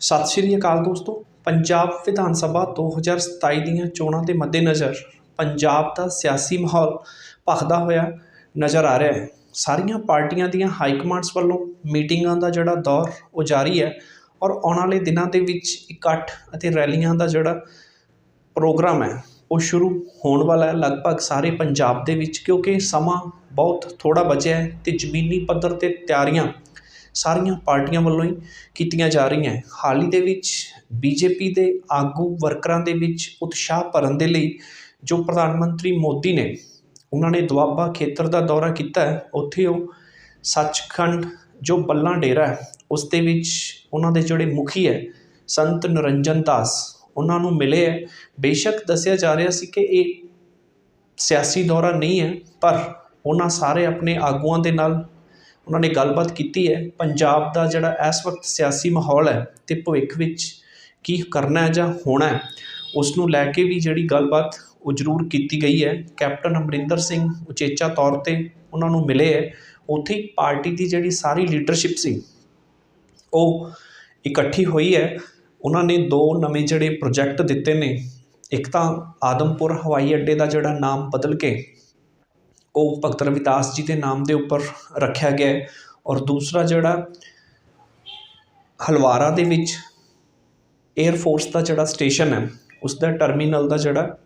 ਸਤਿ ਸ਼੍ਰੀ ਅਕਾਲ ਦੋਸਤੋ। ਪੰਜਾਬ ਵਿਧਾਨ ਸਭਾ 2027 ਦੀਆਂ ਚੋਣਾਂ ਦੇ ਮੱਦੇਨਜ਼ਰ ਪੰਜਾਬ ਦਾ ਸਿਆਸੀ ਮਾਹੌਲ ਭਖਦਾ ਹੋਇਆ ਨਜ਼ਰ ਆ ਰਿਹਾ ਹੈ। ਸਾਰੀਆਂ ਪਾਰਟੀਆਂ ਦੀਆਂ ਹਾਈ ਕਮਾਂਡਸ ਵੱਲੋਂ ਮੀਟਿੰਗਾਂ ਦਾ ਜਿਹੜਾ ਦੌਰ ਉਹ ਜਾਰੀ ਹੈ ਔਰ ਆਉਣ ਵਾਲੇ ਦਿਨਾਂ ਦੇ ਵਿੱਚ ਇਕੱਠ ਅਤੇ ਰੈਲੀਆਂ ਦਾ ਜਿਹੜਾ ਪ੍ਰੋਗਰਾਮ ਹੈ, ਉਹ ਸ਼ੁਰੂ ਹੋਣ ਵਾਲਾ ਹੈ ਲਗਭਗ ਸਾਰੇ ਪੰਜਾਬ ਦੇ ਵਿੱਚ ਕਿਉਂਕਿ ਸਮਾਂ ਬਹੁਤ ਥੋੜਾ ਬਚਿਆ ਹੈ ਤੇ ਜ਼ਮੀਨੀ ਪੱਧਰ ਤੇ ਤਿਆਰੀਆਂ ਸਾਰੀਆਂ ਪਾਰਟੀਆਂ ਵੱਲੋਂ ਹੀ ਕੀਤੀਆਂ ਜਾ ਰਹੀਆਂ ਹੈ। ਹਾਲ ਹੀ ਦੇ ਵਿੱਚ ਬੀਜੇਪੀ ਦੇ ਆਗੂ ਵਰਕਰਾਂ ਦੇ ਵਿੱਚ ਉਤਸ਼ਾਹ ਭਰਨ ਦੇ ਲਈ ਜੋ ਪ੍ਰਧਾਨ ਮੰਤਰੀ ਮੋਦੀ ਨੇ ਉਹਨਾਂ ਨੇ ਦੁਆਬਾ ਖੇਤਰ ਦਾ ਦੌਰਾ ਕੀਤਾ ਉੱਥੇ ਉਹ ਸੱਚਖੰਡ ਜੋ ਬੱਲਾ ਡੇਰਾ ਹੈ, ਉਸ ਦੇ ਵਿੱਚ ਉਹਨਾਂ ਦੇ ਜਿਹੜੇ ਮੁਖੀ ਹੈ, ਸੰਤ ਨਿਰੰਜਨ ਦਾਸ, ਉਹਨਾਂ ਨੂੰ ਮਿਲੇ ਹੈ। ਬੇਸ਼ੱਕ ਦੱਸਿਆ ਜਾ ਰਿਹਾ ਸੀ ਕਿ ਇਹ ਸਿਆਸੀ ਦੌਰਾ ਨਹੀਂ ਹੈ, ਪਰ ਉਹਨਾਂ ਸਾਰੇ ਆਪਣੇ ਆਗੂਆਂ ਦੇ ਨਾਲ ਉਹਨਾਂ ਨੇ ਗੱਲਬਾਤ ਕੀਤੀ ਹੈ। ਪੰਜਾਬ ਦਾ ਜਿਹੜਾ ਇਸ ਵਕਤ ਸਿਆਸੀ ਮਾਹੌਲ ਹੈ ਅਤੇ ਭਵਿੱਖ ਵਿੱਚ ਕੀ ਕਰਨਾ ਜਾਂ ਹੋਣਾ ਉਸ ਨੂੰ ਲੈ ਕੇ ਵੀ ਜਿਹੜੀ ਗੱਲਬਾਤ ਉਹ ਜ਼ਰੂਰ ਕੀਤੀ ਗਈ ਹੈ। ਕੈਪਟਨ ਅਮਰਿੰਦਰ ਸਿੰਘ ਉਚੇਚਾ ਤੌਰ ਤੇ ਉਹਨਾਂ ਨੂੰ ਮਿਲੇ ਹੈ। ਉੱਥੇ ਪਾਰਟੀ ਦੀ ਜਿਹੜੀ ਸਾਰੀ ਲੀਡਰਸ਼ਿਪ ਸੀ, ਉਹ ਇਕੱਠੀ ਹੋਈ ਹੈ। ਉਹਨਾਂ ਨੇ ਦੋ ਨਵੇਂ ਜਿਹੜੇ ਪ੍ਰੋਜੈਕਟ ਦਿੱਤੇ ਨੇ, ਇੱਕ ਤਾਂ ਆਦਮਪੁਰ ਹਵਾਈ ਅੱਡੇ ਦਾ ਜਿਹੜਾ ਨਾਮ ਬਦਲ ਕੇ ਉਹ ਭਗਤ ਰਵਿਦਾਸ ਜੀ ਦੇ ਨਾਮ ਦੇ ਉੱਪਰ ਰੱਖਿਆ ਗਿਆ ਹੈ ਔਰ ਦੂਸਰਾ ਜਿਹੜਾ ਹਲਵਾਰਾ ਦੇ ਵਿੱਚ 에ਅਰ ਫੋਰਸ ਦਾ ਜਿਹੜਾ ਸਟੇਸ਼ਨ ਹੈ ਉਸ ਦਾ ਟਰਮੀਨਲ ਦਾ ਜਿਹੜਾ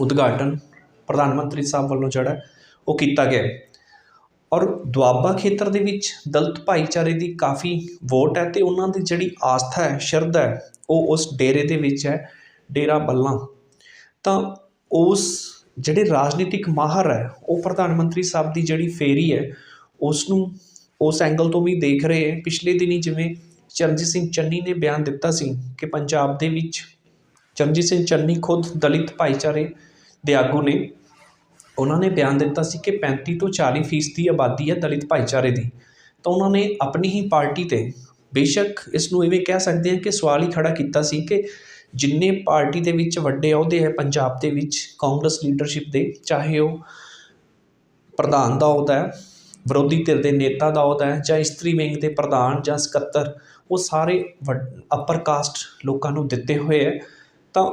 ਉਦਘਾਟਨ ਪ੍ਰਧਾਨ ਮੰਤਰੀ ਸਾਹਿਬ ਵੱਲੋਂ ਜਿਹੜਾ ਉਹ ਕੀਤਾ ਗਿਆ ਔਰ ਦੁਆਬਾ ਖੇਤਰ ਦੇ ਵਿੱਚ ਦਲਤ ਭਾਈਚਾਰੇ ਦੀ ਕਾਫੀ ਵੋਟ ਹੈ ਤੇ ਉਹਨਾਂ ਦੀ ਜਿਹੜੀ ਆਸਥਾ ਹੈ ਸ਼ਰਧਾ ਹੈ ਉਹ ਉਸ ਡੇਰੇ ਦੇ ਵਿੱਚ ਹੈ ਡੇਰਾ ਬੱਲਾ ਤਾਂ ਉਸ ਜਿਹੜੇ ਰਾਜਨੀਤਿਕ ਮਾਹਰ ਹੈ, ਉਹ ਪ੍ਰਧਾਨ ਮੰਤਰੀ ਸਾਹਿਬ ਦੀ ਜਿਹੜੀ ਫੇਰੀ ਹੈ ਉਸ ਨੂੰ ਉਸ ਐਂਗਲ ਤੋਂ ਵੀ ਦੇਖ ਰਹੇ ਹੈ। ਪਿਛਲੇ ਦਿਨੀ ਜਿਵੇਂ ਚਰਨਜੀਤ ਸਿੰਘ ਚੰਨੀ ਨੇ ਬਿਆਨ ਦਿੱਤਾ ਸੀ ਕਿ ਪੰਜਾਬ ਦੇ ਵਿੱਚ ਚਰਨਜੀਤ ਸਿੰਘ ਚੰਨੀ ਖੁਦ ਦਲਿਤ ਭਾਈਚਾਰੇ ਦੇ ਆਗੂ ਨੇ। ਉਹਨਾਂ ਨੇ ਬਿਆਨ ਦਿੱਤਾ ਸੀ ਕਿ 35 ਤੋਂ 40 ਫੀਸਦੀ ਦੀ ਆਬਾਦੀ ਹੈ ਦਲਿਤ ਭਾਈਚਾਰੇ ਦੀ। ਤਾਂ ਉਹਨਾਂ ਨੇ ਆਪਣੀ ਹੀ ਪਾਰਟੀ ਤੇ ਬੇਸ਼ੱਕ ਇਸ ਨੂੰ ਇਵੇਂ ਕਹਿ ਸਕਦੇ ਹਾਂ ਕਿ ਸਵਾਲ ਹੀ ਖੜਾ ਕੀਤਾ ਸੀ ਕਿ ਜਿੰਨੇ ਪਾਰਟੀ ਦੇ ਵਿੱਚ ਵੱਡੇ ਅਹੁਦੇ ਹੈ, ਪੰਜਾਬ ਦੇ ਵਿੱਚ, ਕਾਂਗਰਸ ਲੀਡਰਸ਼ਿਪ ਦੇ, ਚਾਹੇ ਉਹ ਪ੍ਰਧਾਨ ਦਾ ਅਹੁਦਾ ਹੈ, ਵਿਰੋਧੀ ਧਿਰ ਦੇ ਨੇਤਾ ਦਾ ਅਹੁਦਾ ਹੈ ਜਾਂ ਇਸਤਰੀ ਵਿੰਗ ਦੇ ਪ੍ਰਧਾਨ ਜਾਂ ਸਕੱਤਰ, ਉਹ ਸਾਰੇ ਅਪਰ ਕਾਸਟ ਲੋਕਾਂ ਨੂੰ ਦਿੱਤੇ ਹੋਏ ਹੈ। ਤਾਂ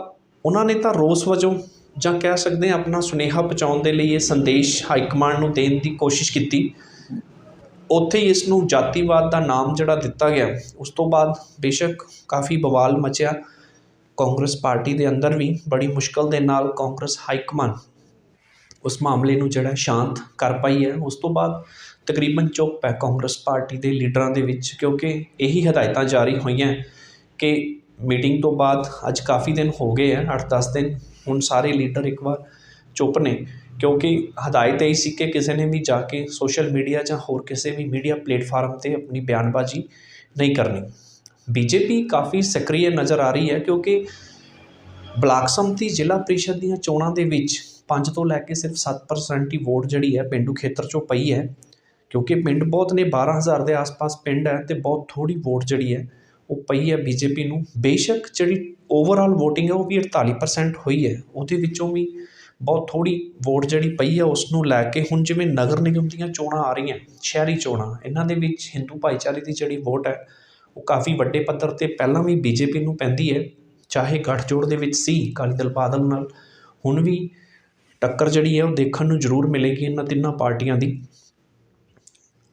ਉਹਨਾਂ ਨੇ ਤਾਂ ਰੋਸ ਵਜੋਂ ਜਾਂ ਕਹਿ ਸਕਦੇ ਹਾਂ ਆਪਣਾ ਸੁਨੇਹਾ ਪਹੁੰਚਾਉਣ ਦੇ ਲਈ ਇਹ ਸੰਦੇਸ਼ ਹਾਈ ਕਮਾਂਡ ਨੂੰ ਦੇਣ ਦੀ ਕੋਸ਼ਿਸ਼ ਕੀਤੀ। ਉੱਥੇ ਹੀ ਇਸ ਨੂੰ ਜਾਤੀਵਾਦ ਦਾ ਨਾਮ ਜਿਹੜਾ ਦਿੱਤਾ ਗਿਆ, ਉਸ ਤੋਂ ਬਾਅਦ ਬੇਸ਼ੱਕ ਕਾਫੀ ਬਵਾਲ ਮਚਿਆ। ਕਾਂਗਰਸ ਪਾਰਟੀ ਦੇ ਅੰਦਰ ਵੀ ਬੜੀ ਮੁਸ਼ਕਲ ਦੇ ਨਾਲ ਕਾਂਗਰਸ ਹਾਈ ਕਮਾਂਡ ਉਸ ਮਾਮਲੇ ਨੂੰ ਜਿਹੜਾ ਸ਼ਾਂਤ ਕਰ ਪਾਈ ਹੈ। ਉਸ ਤੋਂ ਬਾਅਦ ਤਕਰੀਬਨ ਚੁੱਪ ਹੈ ਕਾਂਗਰਸ ਪਾਰਟੀ ਦੇ ਲੀਡਰਾਂ ਦੇ ਵਿੱਚ ਕਿਉਂਕਿ ਇਹੀ ਹਦਾਇਤਾਂ ਜਾਰੀ ਹੋਈਆਂ ਕਿ ਮੀਟਿੰਗ ਤੋਂ ਬਾਅਦ ਅੱਜ ਕਾਫੀ ਦਿਨ ਹੋ ਗਏ ਆ 8-10 ਦਿਨ ਹੁਣ ਸਾਰੇ ਲੀਡਰ ਇੱਕ ਵਾਰ ਚੁੱਪ ਨੇ ਕਿਉਂਕਿ ਹਦਾਇਤ ਇਹ ਸੀ ਕਿ ਕਿਸੇ ਨੇ ਵੀ ਜਾ ਕੇ ਸੋਸ਼ਲ ਮੀਡੀਆ ਜਾਂ ਹੋਰ ਕਿਸੇ ਵੀ ਮੀਡੀਆ ਪਲੇਟਫਾਰਮ ਤੇ ਆਪਣੀ ਬਿਆਨਬਾਜ਼ੀ ਨਹੀਂ ਕਰਨੀ। ਬੀਜੇਪੀ ਕਾਫੀ ਸਕਰੀय ਨਜ਼ਰ ਆ ਰਹੀ ਹੈ ਕਿਉਂਕਿ ਬਲਾਕ ਸੰਮਤੀ ਜ਼ਿਲ੍ਹਾ ਪ੍ਰੀਸ਼ਦ ਦੀਆਂ ਚੋਣਾਂ ਦੇ ਵਿੱਚ 5 ਤੋਂ ਲੈ ਕੇ ਸਿਰਫ 7% ਹੀ ਵੋਟ ਜਿਹੜੀ ਹੈ ਪਿੰਡੂ ਖੇਤਰ 'ਚੋਂ ਪਈ ਹੈ। ਕਿਉਂਕਿ ਪਿੰਡ ਬਹੁਤ ਨੇ 12000 ਦੇ ਆਸ-ਪਾਸ ਪਿੰਡ ਹੈ ਤੇ ਬਹੁਤ ਥੋੜੀ ਵੋਟ ਜਿਹੜੀ ਹੈ ਉਹ ਪਈ ਹੈ ਬੀਜੇਪੀ ਨੂੰ। ਬੇਸ਼ੱਕ ਜਿਹੜੀ ਓਵਰਆਲ VOTING ਹੈ ਉਹ ਵੀ 48% ਹੋਈ ਹੈ। ਉਹਦੇ ਵਿੱਚੋਂ ਵੀ ਬਹੁਤ ਥੋੜੀ ਵੋਟ ਜਿਹੜੀ ਪਈ ਹੈ ਉਸ ਨੂੰ ਲੈ ਕੇ ਹੁਣ ਜਿਵੇਂ ਨਗਰ ਨਿਗਮ ਦੀਆਂ ਚੋਣਾਂ ਆ ਰਹੀਆਂ, ਸ਼ਹਿਰੀ ਚੋਣਾਂ, ਇਹਨਾਂ ਦੇ ਵਿੱਚ ਹਿੰਦੂ ਭਾਈਚਾਰੇ ਦੀ ਜਿਹੜੀ ਵੋਟ ਹੈ ਉਹ ਕਾਫੀ ਵੱਡੇ ਪੱਧਰ ਤੇ ਪਹਿਲਾਂ ਵੀ ਬੀਜੇਪੀ ਨੂੰ ਪੈਂਦੀ ਹੈ, ਚਾਹੇ ਗਠਜੋੜ ਦੇ ਵਿੱਚ ਸੀ, ਅਕਾਲੀ ਦਲ ਬਾਦਲ ਨਾਲ। ਹੁਣ ਵੀ ਟੱਕਰ ਜਿਹੜੀ ਹੈ ਉਹ ਦੇਖਣ ਨੂੰ ਜ਼ਰੂਰ ਮਿਲੇਗੀ ਇਹਨਾਂ ਤਿੰਨਾਂ ਪਾਰਟੀਆਂ ਦੀ।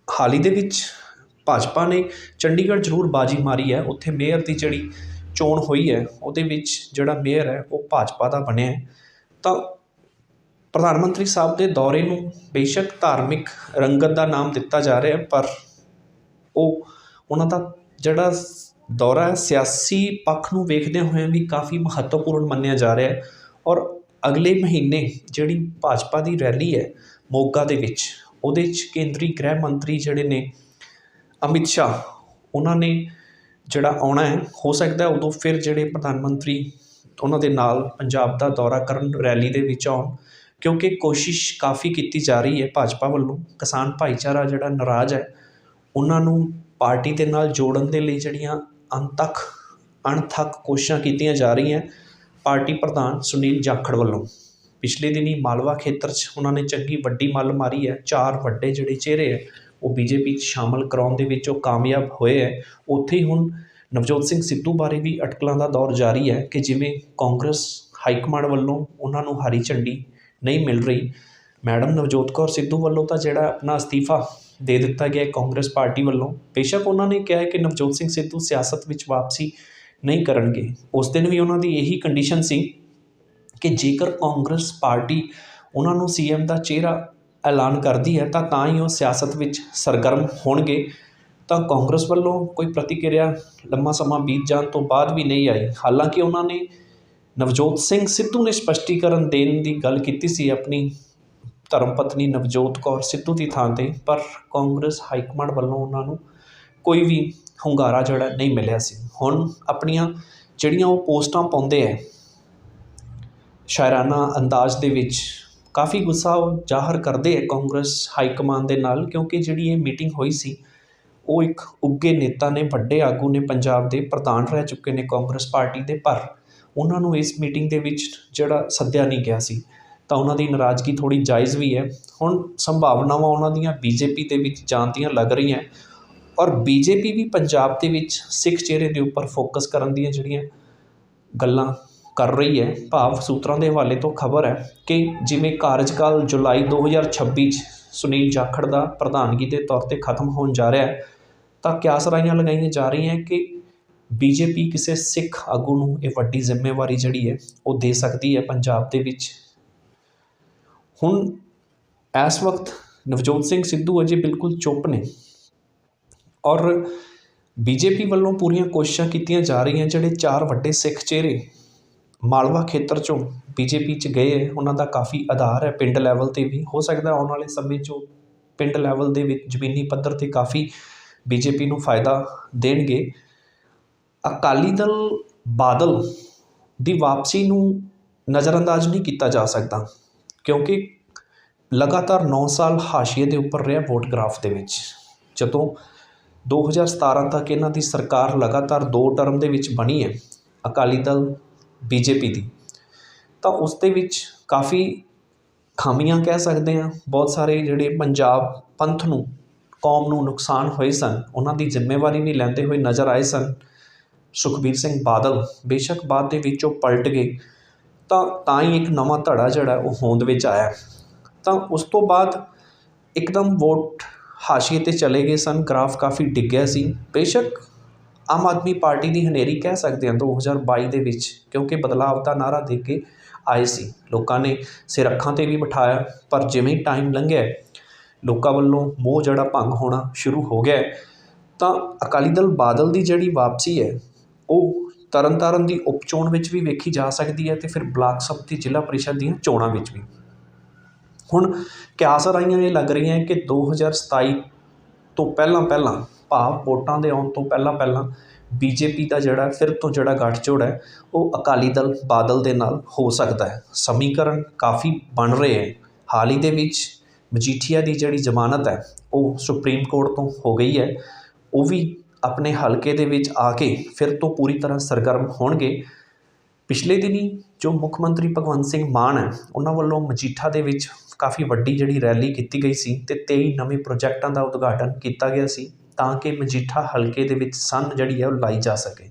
ਹਾਲ ਹੀ ਦੇ ਵਿੱਚ ਭਾਜਪਾ ਨੇ ਚੰਡੀਗੜ੍ਹ ਜ਼ਰੂਰ ਬਾਜੀ ਮਾਰੀ ਹੈ। ਉੱਥੇ ਮੇਅਰ ਦੀ ਜਿਹੜੀ ਚੋਣ ਹੋਈ ਹੈ, ਉਹਦੇ ਵਿੱਚ ਜਿਹੜਾ ਮੇਅਰ ਹੈ, ਉਹ ਭਾਜਪਾ ਦਾ ਬਣਿਆ ਹੈ। ਤਾਂ ਪ੍ਰਧਾਨ ਮੰਤਰੀ ਸਾਹਿਬ ਦੇ ਦੌਰੇ ਨੂੰ ਬੇਸ਼ੱਕ ਧਾਰਮਿਕ ਰੰਗਤ ਦਾ ਨਾਮ ਦਿੱਤਾ ਜਾ ਰਿਹਾ ਪਰ ਉਹ, ਉਹਨਾਂ ਦਾ ਜਿਹੜਾ ਦੌਰਾ ਹੈ, ਸਿਆਸੀ ਪੱਖ ਨੂੰ ਵੇਖਦਿਆਂ ਹੋਇਆਂ ਵੀ ਕਾਫੀ ਮਹੱਤਵਪੂਰਨ ਮੰਨਿਆ ਜਾ ਰਿਹਾ ਔਰ ਅਗਲੇ ਮਹੀਨੇ ਜਿਹੜੀ ਭਾਜਪਾ ਦੀ ਰੈਲੀ ਹੈ ਮੋਗਾ ਦੇ ਵਿੱਚ, ਉਹਦੇ 'ਚ ਕੇਂਦਰੀ ਗ੍ਰਹਿ ਮੰਤਰੀ ਜਿਹੜੇ ਨੇ ਅਮਿਤ ਸ਼ਾਹ, ਉਹਨਾਂ ਨੇ ਜਿਹੜਾ ਆਉਣਾ ਹੈ, ਹੋ ਸਕਦਾ ਉਦੋਂ ਫਿਰ ਜਿਹੜੇ ਪ੍ਰਧਾਨ ਮੰਤਰੀ ਉਹਨਾਂ ਦੇ ਨਾਲ ਪੰਜਾਬ ਦਾ ਦੌਰਾ ਕਰਨ ਰੈਲੀ ਦੇ ਵਿੱਚ ਆਉਣ, ਕਿਉਂਕਿ ਕੋਸ਼ਿਸ਼ ਕਾਫੀ ਕੀਤੀ ਜਾ ਰਹੀ ਹੈ ਭਾਜਪਾ ਵੱਲੋਂ, ਕਿਸਾਨ ਭਾਈਚਾਰਾ ਜਿਹੜਾ ਨਾਰਾਜ਼ ਹੈ, ਉਹਨਾਂ ਨੂੰ ਪਾਰਟੀ ਦੇ ਨਾਲ ਜੋੜਨ ਦੇ ਲਈ ਜਿਹੜੀਆਂ ਅੰਤਕ ਅਣਥੱਕ ਕੋਸ਼ਿਸ਼ਾਂ ਕੀਤੀਆਂ ਜਾ ਰਹੀਆਂ, ਪਾਰਟੀ ਪ੍ਰਧਾਨ ਸੁਨੀਲ ਜਾਖੜ ਵੱਲੋਂ। ਪਿਛਲੇ ਦਿਨੀ ਮਾਲਵਾ ਖੇਤਰ 'ਚ ਉਹਨਾਂ ਨੇ ਚੰਗੀ ਵੱਡੀ ਮੱਲ ਮਾਰੀ ਹੈ। ਚਾਰ ਵੱਡੇ ਜਿਹੜੇ ਚਿਹਰੇ ਹੈ, ਉਹ ਬੀਜੇਪੀ 'ਚ ਸ਼ਾਮਲ ਕਰਾਉਣ ਦੇ ਵਿੱਚ ਉਹ ਕਾਮਯਾਬ ਹੋਏ ਹੈ। ਉੱਥੇ ਹੀ ਹੁਣ ਨਵਜੋਤ ਸਿੰਘ ਸਿੱਧੂ ਬਾਰੇ ਵੀ ਅਟਕਲਾਂ ਦਾ ਦੌਰ ਜਾਰੀ ਹੈ ਕਿ ਜਿਵੇਂ ਕਾਂਗਰਸ ਹਾਈ ਕਮਾਂਡ ਵੱਲੋਂ ਉਹਨਾਂ ਨੂੰ ਹਰੀ ਝੰਡੀ ਨਹੀਂ ਮਿਲ ਰਹੀ, ਮੈਡਮ ਨਵਜੋਤ ਕੌਰ ਸਿੱਧੂ ਵੱਲੋਂ ਤਾਂ ਜਿਹੜਾ ਆਪਣਾ ਅਸਤੀਫਾ ਦੇ ਦਿੱਤਾ ਗਿਆ ਕਾਂਗਰਸ ਪਾਰਟੀ ਵੱਲੋਂ। ਬੇਸ਼ੱਕ ਉਹਨਾਂ ਨੇ ਕਿਹਾ ਕਿ ਨਵਜੋਤ ਸਿੰਘ ਸਿੱਧੂ ਸਿਆਸਤ ਵਿੱਚ ਵਾਪਸੀ ਨਹੀਂ ਕਰਨਗੇ। ਉਸ ਦਿਨ ਵੀ ਉਹਨਾਂ ਦੀ ਇਹੀ ਕੰਡੀਸ਼ਨ ਸੀ ਕਿ ਜੇਕਰ ਕਾਂਗਰਸ ਪਾਰਟੀ ਉਹਨਾਂ ਨੂੰ ਸੀਐਮ ਦਾ ਚਿਹਰਾ ਐਲਾਨ ਕਰਦੀ ਹੈ, ਤਾਂ ਤਾਂ ਹੀ ਉਹ ਸਿਆਸਤ ਵਿੱਚ ਸਰਗਰਮ ਹੋਣਗੇ। ਤਾਂ ਕਾਂਗਰਸ ਵੱਲੋਂ ਕੋਈ ਪ੍ਰਤੀਕਿਰਿਆ ਲੰਮਾ ਸਮਾਂ ਬੀਤ ਜਾਣ ਤੋਂ ਬਾਅਦ ਵੀ ਨਹੀਂ ਆਈ। ਹਾਲਾਂਕਿ ਉਹਨਾਂ ਨੇ ਨਵਜੋਤ ਸਿੰਘ ਸਿੱਧੂ ਨੇ ਸਪਸ਼ਟੀਕਰਨ ਦੇਣ ਦੀ ਗੱਲ ਕੀਤੀ ਸੀ, ਆਪਣੀ ਧਰਮ ਪਤਨੀ ਨਵਜੋਤ ਕੌਰ ਸਿੱਧੂ ਦੀ ਥਾਂ ਤੇ, ਪਰ ਕਾਂਗਰਸ ਹਾਈ ਕਮਾਂਡ ਵੱਲੋਂ ਉਹਨਾਂ ਨੂੰ ਕੋਈ ਵੀ ਹੁੰਗਾਰਾ ਜਿਹੜਾ ਨਹੀਂ ਮਿਲਿਆ ਸੀ। ਹੁਣ ਆਪਣੀਆਂ ਜਿਹੜੀਆਂ ਉਹ ਪੋਸਟਾਂ ਪਾਉਂਦੇ ਹੈ ਸ਼ਾਇਰਾਨਾ ਅੰਦਾਜ਼ ਦੇ ਵਿੱਚ ਕਾਫੀ ਗੁੱਸਾ ਉਹ ਜ਼ਾਹਰ ਕਰਦੇ ਹੈ ਕਾਂਗਰਸ ਹਾਈ ਹਾਈਕਮਾਨ ਦੇ ਨਾਲ, ਕਿਉਂਕਿ ਜਿਹੜੀ ਇਹ ਮੀਟਿੰਗ ਹੋਈ ਸੀ, ਉਹ ਇੱਕ ਉੱਗੇ ਨੇਤਾ ਨੇ, ਵੱਡੇ ਆਗੂ ਨੇ ਪੰਜਾਬ ਦੇ ਪ੍ਰਧਾਨ ਰਹਿ ਚੁੱਕੇ ਨੇ ਕਾਂਗਰਸ ਪਾਰਟੀ ਦੇ, ਪਰ ਉਹਨਾਂ ਨੂੰ ਇਸ ਮੀਟਿੰਗ ਦੇ ਵਿੱਚ ਜਿਹੜਾ ਸੱਦਿਆ ਨਹੀਂ ਗਿਆ ਸੀ। ਤਾਂ ਉਹਨਾਂ ਦੀ ਨਾਰਾਜ਼ਗੀ ਥੋੜ੍ਹੀ ਜਾਇਜ਼ ਵੀ ਹੈ। ਹੁਣ ਸੰਭਾਵਨਾਵਾਂ ਉਹਨਾਂ ਦੀਆਂ ਬੀਜੇਪੀ ਦੇ ਵਿੱਚ ਜਾਣ ਦੀਆਂ ਲੱਗ ਰਹੀਆਂ। ਔਰ ਬੀਜੇਪੀ ਵੀ ਪੰਜਾਬ ਦੇ ਵਿੱਚ ਸਿੱਖ ਚਿਹਰੇ ਦੇ ਉੱਪਰ ਫੋਕਸ ਕਰਨ ਦੀਆਂ ਜਿਹੜੀਆਂ ਗੱਲਾਂ ਕਰ ਰਹੀ ਹੈ, ਭਾਵ ਸੂਤਰਾਂ ਦੇ ਹਵਾਲੇ ਤੋਂ ਖਬਰ ਹੈ ਕਿ ਜਿਵੇਂ ਕਾਰਜਕਾਲ ਜੁਲਾਈ 2026 'ਚ ਸੁਨੀਲ ਜਾਖੜ ਦਾ ਪ੍ਰਧਾਨਗੀ ਦੇ ਤੌਰ ਤੇ ਖਤਮ ਹੋਣ ਜਾ ਰਿਹਾ ਹੈ, ਤਾਂ ਕਿਆਸਰਾਈਆਂ ਲਗਾਈਆਂ ਜਾ ਰਹੀਆਂ ਕਿ ਬੀਜੇਪੀ ਕਿਸੇ ਸਿੱਖ ਆਗੂ ਨੂੰ ਇਹ ਵੱਡੀ ਜ਼ਿੰਮੇਵਾਰੀ ਜਿਹੜੀ ਹੈ, ਉਹ ਦੇ ਸਕਦੀ ਹੈ ਪੰਜਾਬ ਦੇ ਵਿੱਚ ਹੁਣ ਇਸ ਵਕਤ ਨਵਜੋਤ ਸਿੰਘ ਸਿੱਧੂ ਅਜੇ ਬਿਲਕੁਲ ਚੁੱਪ ਨੇ। ਔਰ ਬੀਜੇਪੀ ਵੱਲੋਂ ਪੂਰੀਆਂ ਕੋਸ਼ਿਸ਼ਾਂ ਕੀਤੀਆਂ ਜਾ ਰਹੀਆਂ, ਜਿਹੜੇ ਚਾਰ ਵੱਡੇ ਸਿੱਖ ਚਿਹਰੇ ਮਾਲਵਾ ਖੇਤਰ ਚੋਂ ਬੀਜੇਪੀ 'ਚ ਗਏ ਹੈ, ਉਹਨਾਂ ਦਾ ਕਾਫੀ ਆਧਾਰ ਹੈ। ਪਿੰਡ ਲੈਵਲ ਤੇ ਵੀ ਹੋ ਸਕਦਾ ਆਉਣ ਵਾਲੇ ਸਮੇਂ 'ਚ ਪਿੰਡ ਲੈਵਲ ਦੇ ਵਿੱਚ ਜ਼ਮੀਨੀ ਪੱਧਰ ਤੇ ਕਾਫੀ ਬੀਜੇਪੀ ਨੂੰ ਫਾਇਦਾ ਦੇਣਗੇ। ਅਕਾਲੀ ਦਲ ਬਾਦਲ ਦੀ ਵਾਪਸੀ ਨੂੰ ਨਜ਼ਰਅੰਦਾਜ਼ ਨਹੀਂ ਕੀਤਾ ਜਾ ਸਕਦਾ। ਕਿਉਂਕਿ ਲਗਾਤਾਰ 9 ਸਾਲ ਹਾਸ਼ੀਏ ਦੇ ਉੱਪਰ ਰਿਹਾ ਵੋਟ ਗ੍ਰਾਫ ਦੇ ਵਿੱਚ। ਜਦੋਂ 2017 ਤੱਕ ਇਹਨਾਂ ਦੀ ਸਰਕਾਰ ਲਗਾਤਾਰ ਦੋ ਟਰਮ ਦੇ ਵਿੱਚ ਬਣੀ ਹੈ, ਅਕਾਲੀ ਦਲ ਬੀਜੇਪੀ ਦੀ, ਤਾਂ ਉਸ ਦੇ ਵਿੱਚ ਕਾਫੀ ਖਾਮੀਆਂ ਕਹਿ ਸਕਦੇ ਹਾਂ। ਬਹੁਤ ਸਾਰੇ ਜਿਹੜੇ ਪੰਜਾਬ ਪੰਥ ਨੂੰ, ਕੌਮ ਨੂੰ ਨੁਕਸਾਨ ਹੋਏ ਸਨ, ਉਹਨਾਂ ਦੀ ਜ਼ਿੰਮੇਵਾਰੀ ਵੀ ਲੈਂਦੇ ਹੋਏ ਨਜ਼ਰ ਆਏ ਸਨ। ਸੁਖਬੀਰ ਸਿੰਘ ਬਾਦਲ ਬੇਸ਼ੱਕ ਬਾਅਦ ਦੇ ਵਿੱਚ ਉਹ ਪਲਟ ਗਏ। ਤਾਂ ਤਾਂ ਹੀ ਇੱਕ ਨਵਾਂ ਧੜਾ ਜਿਹੜਾ ਉਹ ਹੋਂਦ ਵਿੱਚ ਆਇਆ। ਤਾਂ ਉਸ ਤੋਂ ਬਾਅਦ ਇੱਕਦਮ ਵੋਟ ਹਾਸ਼ੀਏ ਤੇ ਚਲੇ ਗਏ ਸਨ। ਗ੍ਰਾਫ ਕਾਫੀ ਡਿੱਗਿਆ ਸੀ। ਬੇਸ਼ੱਕ ਆਮ ਆਦਮੀ ਪਾਰਟੀ ਦੀ ਹਨੇਰੀ ਕਹਿ ਸਕਦੇ ਹਾਂ 2022 ਦੇ ਵਿੱਚ, ਕਿਉਂਕਿ ਬਦਲਾਵ ਦਾ ਨਾਅਰਾ ਦੇ ਕੇ ਆਏ ਸੀ। ਲੋਕਾਂ ਨੇ ਸਿਰ ਅੱਖਾਂ ਤੇ ਵੀ ਬਿਠਾਇਆ, ਪਰ ਜਿਵੇਂ ਟਾਈਮ ਲੰਘਿਆ, ਲੋਕਾਂ ਵੱਲੋਂ ਮੋਹ ਜਿਹੜਾ ਭੰਗ ਹੋਣਾ ਸ਼ੁਰੂ ਹੋ ਗਿਆ। ਤਾਂ ਅਕਾਲੀ ਦਲ ਬਾਦਲ ਦੀ ਜਿਹੜੀ ਵਾਪਸੀ ਹੈ, ਉਹ ਤਰਨਤਾਰਨ ਦੀ ਉਪ ਚੋਣ ਵਿੱਚ ਵੀ ਵੇਖੀ ਜਾ ਸਕਦੀ ਹੈ ਅਤੇ ਫਿਰ ਬਲਾਕ ਸਭ ਦੀ ਜ਼ਿਲ੍ਹਾ ਪਰਿਸ਼ਦ ਦੀਆਂ ਚੋਣਾਂ ਵਿੱਚ ਵੀ। ਹੁਣ ਕਿਆਸਰ ਆਈਆਂ ਇਹ ਲੱਗ ਰਹੀਆਂ ਕਿ 2027 ਤੋਂ ਪਹਿਲਾਂ ਪਹਿਲਾਂ ਭਾਵ ਵੋਟਾਂ ਦੇ ਆਉਣ ਤੋਂ ਪਹਿਲਾਂ ਪਹਿਲਾਂ ਬੀਜੇਪੀ ਦਾ ਜਿਹੜਾ ਫਿਰ ਤੋਂ ਜਿਹੜਾ ਗੱਠਜੋੜ ਹੈ, ਉਹ ਅਕਾਲੀ ਦਲ ਬਾਦਲ ਦੇ ਨਾਲ ਹੋ ਸਕਦਾ ਹੈ। ਸਮੀਕਰਨ ਕਾਫੀ ਬਣ ਰਹੇ ਹੈ। ਹਾਲ ਹੀ ਦੇ ਵਿੱਚ ਮਜੀਠੀਆ ਦੀ ਜਿਹੜੀ ਜ਼ਮਾਨਤ ਹੈ, ਉਹ ਸੁਪਰੀਮ ਕੋਰਟ ਤੋਂ ਹੋ ਗਈ ਹੈ। ਉਹ ਵੀ ਆਪਣੇ ਹਲਕੇ ਦੇ ਵਿੱਚ ਆ ਕੇ ਫਿਰ ਤੋਂ ਪੂਰੀ ਤਰ੍ਹਾਂ ਸਰਗਰਮ ਹੋਣਗੇ। ਪਿਛਲੇ ਦਿਨੀ ਜੋ ਮੁੱਖ ਮੰਤਰੀ ਭਗਵੰਤ ਸਿੰਘ ਮਾਨ ਹੈ, ਉਹਨਾਂ ਵੱਲੋਂ ਮਜੀਠਾ ਦੇ ਵਿੱਚ ਕਾਫੀ ਵੱਡੀ ਜਿਹੜੀ ਰੈਲੀ ਕੀਤੀ ਗਈ ਸੀ ਤੇ 23 ਨਵੇਂ ਪ੍ਰੋਜੈਕਟਾਂ ਦਾ ਉਦਘਾਟਨ ਕੀਤਾ ਗਿਆ ਸੀ ਤਾਂ ਕਿ ਮਜੀਠਾ ਹਲਕੇ ਦੇ ਵਿੱਚ ਸੰਨ ਜਿਹੜੀ ਹੈ ਉਹ ਲਾਈ ਜਾ ਸਕੇ।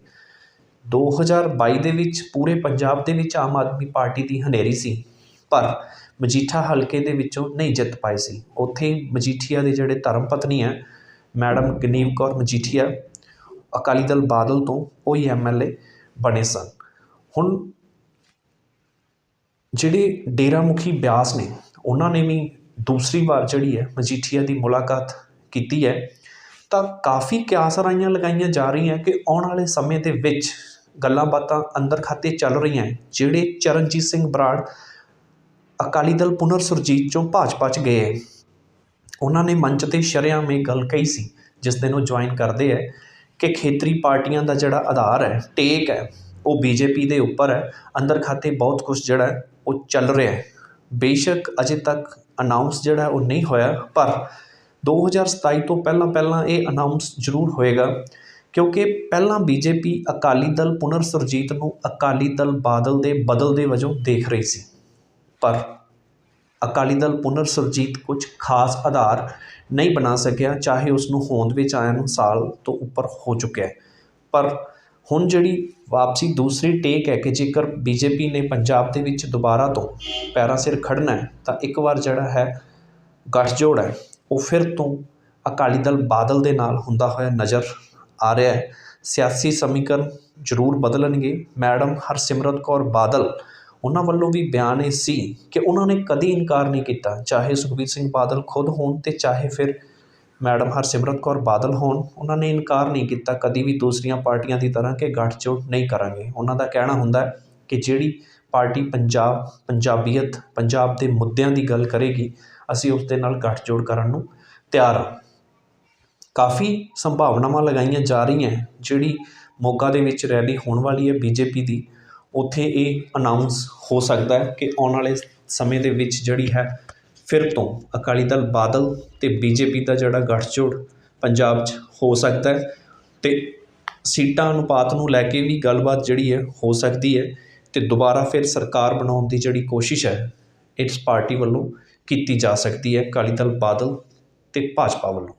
2022 ਦੇ ਵਿੱਚ ਪੂਰੇ ਪੰਜਾਬ ਦੇ ਵਿੱਚ ਆਮ ਆਦਮੀ ਪਾਰਟੀ ਦੀ ਹਨੇਰੀ ਸੀ, ਪਰ ਮਜੀਠਾ ਹਲਕੇ ਦੇ ਵਿੱਚੋਂ ਨਹੀਂ ਜਿੱਤ ਪਾਏ ਸੀ। ਉੱਥੇ ਮਜੀਠੀਆ ਦੇ ਜਿਹੜੇ ਧਰਮ ਪਤਨੀ ਹੈ, ਮੈਡਮ ਗਨੀਵ ਕੌਰ ਮਜੀਠੀਆ ਅਕਾਲੀ ਦਲ ਬਾਦਲ ਤੋਂ ਉਹ ਹੀ ਐਮਐਲਏ ਬਣੇ ਸਨ। ਹੁਣ ਜਿਹੜੇ ਡੇਰਾ ਮੁਖੀ ਬਿਆਸ ਨੇ, ਉਹਨਾਂ ਨੇ ਵੀ ਦੂਸਰੀ ਵਾਰ ਜਿਹੜੀ ਹੈ ਮਜੀਠੀਆ ਦੀ ਮੁਲਾਕਾਤ ਕੀਤੀ ਹੈ। ਤਾਂ ਕਾਫੀ ਕਿਆਸਰਾਈਆਂ ਲਗਾਈਆਂ ਜਾ ਰਹੀਆਂ ਕਿ ਆਉਣ ਵਾਲੇ ਸਮੇਂ ਦੇ ਵਿੱਚ ਗੱਲਾਂ ਬਾਤਾਂ ਅੰਦਰ ਖਾਤੇ ਚੱਲ ਰਹੀਆਂ ਜਿਹੜੇ ਚਰਨਜੀਤ ਸਿੰਘ ਬਰਾੜ ਅਕਾਲੀ ਦਲ ਪੁਨਰ ਸੁਰਜੀਤ ਚੋਂ ਭਾਜਪਾ 'ਚ ਗਏ ਹੈ। ਉਹਨਾਂ ਨੇ ਮੰਚ ਤੇ ਸ਼ਰੇਆਮ ਇਹ ਗੱਲ ਕਹੀ ਸੀ, ਜਿਸ ਦਿਨ ਉਹ ਜੁਆਇਨ ਕਰਦੇ ਹੈ। ਕਿ ਖੇਤਰੀ ਪਾਰਟੀਆਂ ਦਾ ਜਿਹੜਾ ਆਧਾਰ ਹੈ, ਟੇਕ ਹੈ, ਉਹ ਬੀਜੇਪੀ ਦੇ ਉੱਪਰ ਹੈ। ਅੰਦਰ ਖਾਤੇ ਬਹੁਤ ਕੁਝ ਜਿਹੜਾ ਉਹ ਚੱਲ ਰਿਹਾ ਬੇਸ਼ੱਕ ਅਜੇ ਤੱਕ ਅਨਾਉਂਸ ਜਿਹੜਾ ਉਹ ਨਹੀਂ ਹੋਇਆ, ਪਰ 2027 ਤੋਂ ਪਹਿਲਾਂ ਪਹਿਲਾਂ ਇਹ ਅਨਾਉਂਸ ਜ਼ਰੂਰ ਹੋਏਗਾ, ਕਿਉਂਕਿ ਪਹਿਲਾਂ ਬੀਜੇਪੀ ਅਕਾਲੀ ਦਲ ਪੁਨਰ ਸੁਰਜੀਤ ਨੂੰ ਅਕਾਲੀ ਦਲ ਬਾਦਲ ਦੇ ਬਦਲ ਦੇ ਵਜੋਂ ਦੇਖ ਰਹੀ ਸੀ। ਪਰ ਅਕਾਲੀ ਦਲ ਪੁਨਰ ਸੁਰਜੀਤ ਕੁਝ ਖਾਸ ਆਧਾਰ ਨਹੀਂ ਬਣਾ ਸਕਿਆ, ਚਾਹੇ ਉਸ ਨੂੰ ਹੋਂਦ ਵਿੱਚ ਆਇਆ ਨੂੰ ਸਾਲ ਤੋਂ ਉੱਪਰ ਹੋ ਚੁੱਕਿਆ ਹੈ। ਪਰ ਹੁਣ ਜਿਹੜੀ ਵਾਪਸੀ ਦੂਸਰੀ ਟੇਕ ਹੈ ਕਿ ਜੇਕਰ ਬੀਜੇਪੀ ਨੇ ਪੰਜਾਬ ਦੇ ਵਿੱਚ ਦੁਬਾਰਾ ਤੋਂ ਪੈਰਾਂ ਸਿਰ ਖੜਨਾ ਹੈ, ਤਾਂ ਇੱਕ ਵਾਰ ਜਿਹੜਾ ਹੈ ਗੱਠਜੋੜ ਹੈ, ਉਹ ਫਿਰ ਤੋਂ ਅਕਾਲੀ ਦਲ ਬਾਦਲ ਦੇ ਨਾਲ ਹੁੰਦਾ ਹੋਇਆ ਨਜ਼ਰ ਆ ਰਿਹਾ ਹੈ। ਸਿਆਸੀ ਸਮੀਕਰਨ ਜ਼ਰੂਰ ਬਦਲਣਗੇ। ਮੈਡਮ ਹਰਸਿਮਰਤ ਕੌਰ ਬਾਦਲ ਉਹਨਾਂ ਵੱਲੋਂ ਵੀ ਬਿਆਨ ਇਹ ਸੀ ਕਿ ਉਹਨਾਂ ਨੇ ਕਦੀ ਇਨਕਾਰ ਨਹੀਂ ਕੀਤਾ, ਚਾਹੇ ਸੁਖਬੀਰ ਸਿੰਘ ਬਾਦਲ ਖੁਦ ਹੋਣ ਅਤੇ ਚਾਹੇ ਫਿਰ ਮੈਡਮ ਹਰਸਿਮਰਤ ਕੌਰ ਬਾਦਲ ਹੋਣ। ਉਹਨਾਂ ਨੇ ਇਨਕਾਰ ਨਹੀਂ ਕੀਤਾ, ਕਦੀ ਵੀ ਦੂਸਰੀਆਂ ਪਾਰਟੀਆਂ ਦੀ ਤਰ੍ਹਾਂ ਕਿ ਗੱਠਜੋੜ ਨਹੀਂ ਕਰਾਂਗੇ। ਉਹਨਾਂ ਦਾ ਕਹਿਣਾ ਹੁੰਦਾ ਕਿ ਜਿਹੜੀ ਪਾਰਟੀ ਪੰਜਾਬ, ਪੰਜਾਬੀਅਤ, ਪੰਜਾਬ ਦੇ ਮੁੱਦਿਆਂ ਦੀ ਗੱਲ ਕਰੇਗੀ, ਅਸੀਂ ਉਸ ਦੇ ਨਾਲ ਗੱਠਜੋੜ ਕਰਨ ਨੂੰ ਤਿਆਰ ਹਾਂ। ਕਾਫੀ ਸੰਭਾਵਨਾਵਾਂ ਲਗਾਈਆਂ ਜਾ ਰਹੀਆਂ ਜਿਹੜੀ ਮੋਗਾ ਦੇ ਵਿੱਚ ਰੈਲੀ ਹੋਣ ਵਾਲੀ ਹੈ ਬੀਜੇਪੀ ਦੀ ਉੱਥੇ ਇਹ ਅਨਾਊਂਸ ਹੋ ਸਕਦਾ ਹੈ ਕਿ ਆਉਣ ਵਾਲੇ ਸਮੇਂ ਦੇ ਵਿੱਚ ਜਿਹੜੀ ਹੈ ਫਿਰ ਤੋਂ ਅਕਾਲੀ ਦਲ ਬਾਦਲ ਤੇ ਬੀਜੇਪੀ ਦਾ ਜਿਹੜਾ ਗਠਜੋੜ ਪੰਜਾਬ 'ਚ ਹੋ ਸਕਦਾ ਅਤੇ ਸੀਟਾਂ ਅਨੁਪਾਤ ਨੂੰ ਲੈ ਕੇ ਵੀ ਗੱਲਬਾਤ ਜਿਹੜੀ ਹੈ ਹੋ ਸਕਦੀ ਹੈ ਅਤੇ ਦੁਬਾਰਾ ਫਿਰ ਸਰਕਾਰ ਬਣਾਉਣ ਦੀ ਜਿਹੜੀ ਕੋਸ਼ਿਸ਼ ਹੈ, ਇਸ ਪਾਰਟੀ ਵੱਲੋਂ ਕੀਤੀ ਜਾ ਸਕਦੀ ਹੈ ਅਕਾਲੀ ਦਲ ਬਾਦਲ ਅਤੇ ਭਾਜਪਾ ਵੱਲੋਂ।